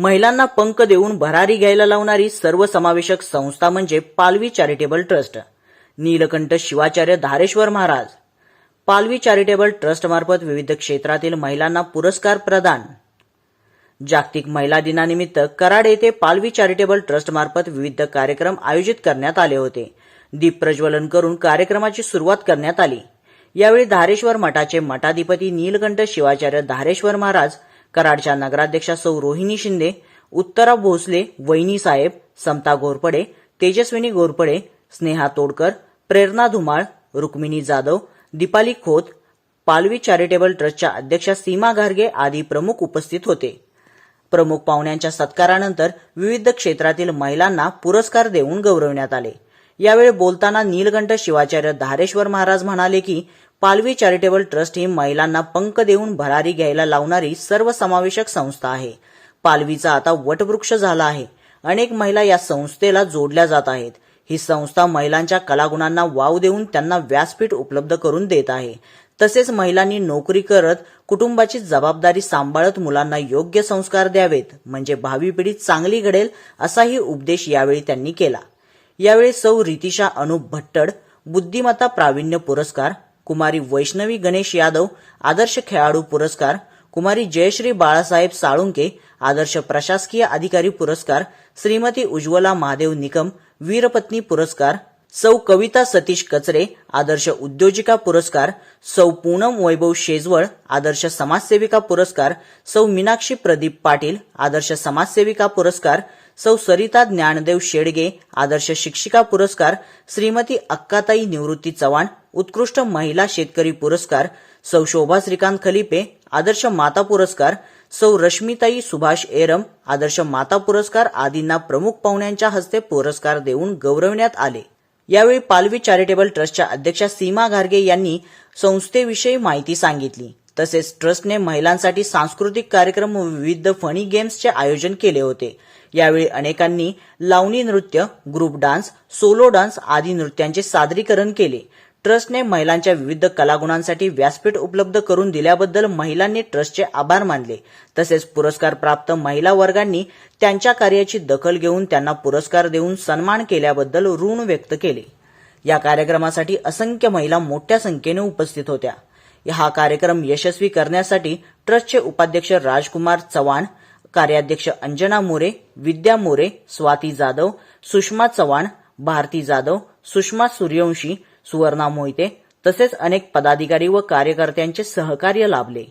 महिलांना पंख देऊन भरारी घ्यायला लावणारी सर्वसमावेशक संस्था म्हणजे Palavi charitable trust Neelkanth Shivacharya Dhareshwar Maharaj. Palavi charitable ट्रस्टमार्फत विविध क्षेत्रातील महिलांना पुरस्कार प्रदान. जागतिक महिला दिनानिमित्त कराड येथे पालवी चॅरिटेबल ट्रस्टमार्फत विविध कार्यक्रम आयोजित करण्यात आले होते. दीप प्रज्वलन करून कार्यक्रमाची सुरुवात करण्यात आली. यावेळी धारेश्वर मठाचे मठाधिपती नीलकंठ शिवाचार्य धारेश्वर महाराज कराडच्या नगराध्यक्षा सौ रोहिणी शिंदे उत्तरा भोसले वैनी साहेब समता घोरपडे तेजस्विनी घोरपडे स्नेहा तोडकर प्रेरणा धुमाळ रुक्मिणी जाधव दीपाली खोत पालवी चॅरिटेबल ट्रस्टच्या अध्यक्षा सीमा घारगे आदी प्रमुख उपस्थित होते. प्रमुख पाहुण्यांच्या सत्कारानंतर विविध क्षेत्रातील महिलांना पुरस्कार देऊन गौरवण्यात आले. यावेळी बोलताना नीलकंठ शिवाचार्य धारेश्वर महाराज म्हणाले की पालवी चॅरिटेबल ट्रस्ट ही महिलांना पंख देऊन भरारी घ्यायला लावणारी सर्वसमावेशक संस्था आहे. पालवीचा आता वटवृक्ष झाला आहे. अनेक महिला या संस्थेला जोडल्या जात आहेत. ही संस्था महिलांच्या कलागुणांना वाव देऊन त्यांना व्यासपीठ उपलब्ध करून देत आहे. तसेच महिलांनी नोकरी करत कुटुंबाची जबाबदारी सांभाळत मुलांना योग्य संस्कार द्यावेत. म्हणजे भावी पिढी चांगली घडेल असाही उपदेश यावेळी त्यांनी केला. यावेळी सौ रितिशा अनुप भट्टड बुद्धिमत्ता प्रावीण्य पुरस्कार कुमारी वैष्णवी गणेश यादव आदर्श खेळाडू पुरस्कार कुमारी जयश्री बाळासाहेब साळुंके आदर्श प्रशासकीय अधिकारी पुरस्कार श्रीमती उज्ज्वला महादेव निकम वीरपत्नी पुरस्कार सौ कविता सतीश कचरे आदर्श उद्योजिका पुरस्कार सौ पूनम वैभव शेजवळ आदर्श समाजसेविका पुरस्कार सौ मीनाक्षी प्रदीप पाटील आदर्श समाजसेविका पुरस्कार सौ सरिता ज्ञानदेव शेडगे आदर्श शिक्षिका पुरस्कार श्रीमती अक्काताई निवृत्ती चव्हाण उत्कृष्ट महिला शेतकरी पुरस्कार सौ शोभा श्रीकांत खलिपे आदर्श माता पुरस्कार सौ रश्मिताई सुभाष एरम आदर्श माता पुरस्कार आदींना प्रमुख पाहुण्यांच्या हस्ते पुरस्कार देऊन गौरवण्यात आले. यावेळी पालवी चॅरिटेबल ट्रस्टच्या अध्यक्षा सीमा घारगे यांनी संस्थेविषयी माहिती सांगितली. तसेच ट्रस्टने महिलांसाठी सांस्कृतिक कार्यक्रम विविध फनी गेम्सचे आयोजन केले होते. यावेळी अनेकांनी लावणी नृत्य ग्रुप डान्स सोलो डान्स आदी नृत्यांचे सादरीकरण केले. ट्रस्टने महिलांच्या विविध कलागुणांसाठी व्यासपीठ उपलब्ध करून दिल्याबद्दल महिलांनी ट्रस्टचे आभार मानले. तसेच पुरस्कार प्राप्त महिला वर्गांनी त्यांच्या कार्याची दखल घेऊन त्यांना पुरस्कार देऊन सन्मान केल्याबद्दल ऋण व्यक्त केले. या कार्यक्रमासाठी असंख्य महिला मोठ्या संख्येने उपस्थित होत्या. हा कार्यक्रम यशस्वी करण्यासाठी ट्रस्टचे उपाध्यक्ष राजकुमार चव्हाण कार्याध्यक्ष अंजना मोरे विद्या मोरे स्वाती जाधव सुषमा चव्हाण भारती जाधव सुषमा सूर्यवंशी सुवर्णा मोहिते तसेच अनेक पदाधिकारी व कार्यकर्त्यांचे सहकार्य लाभले.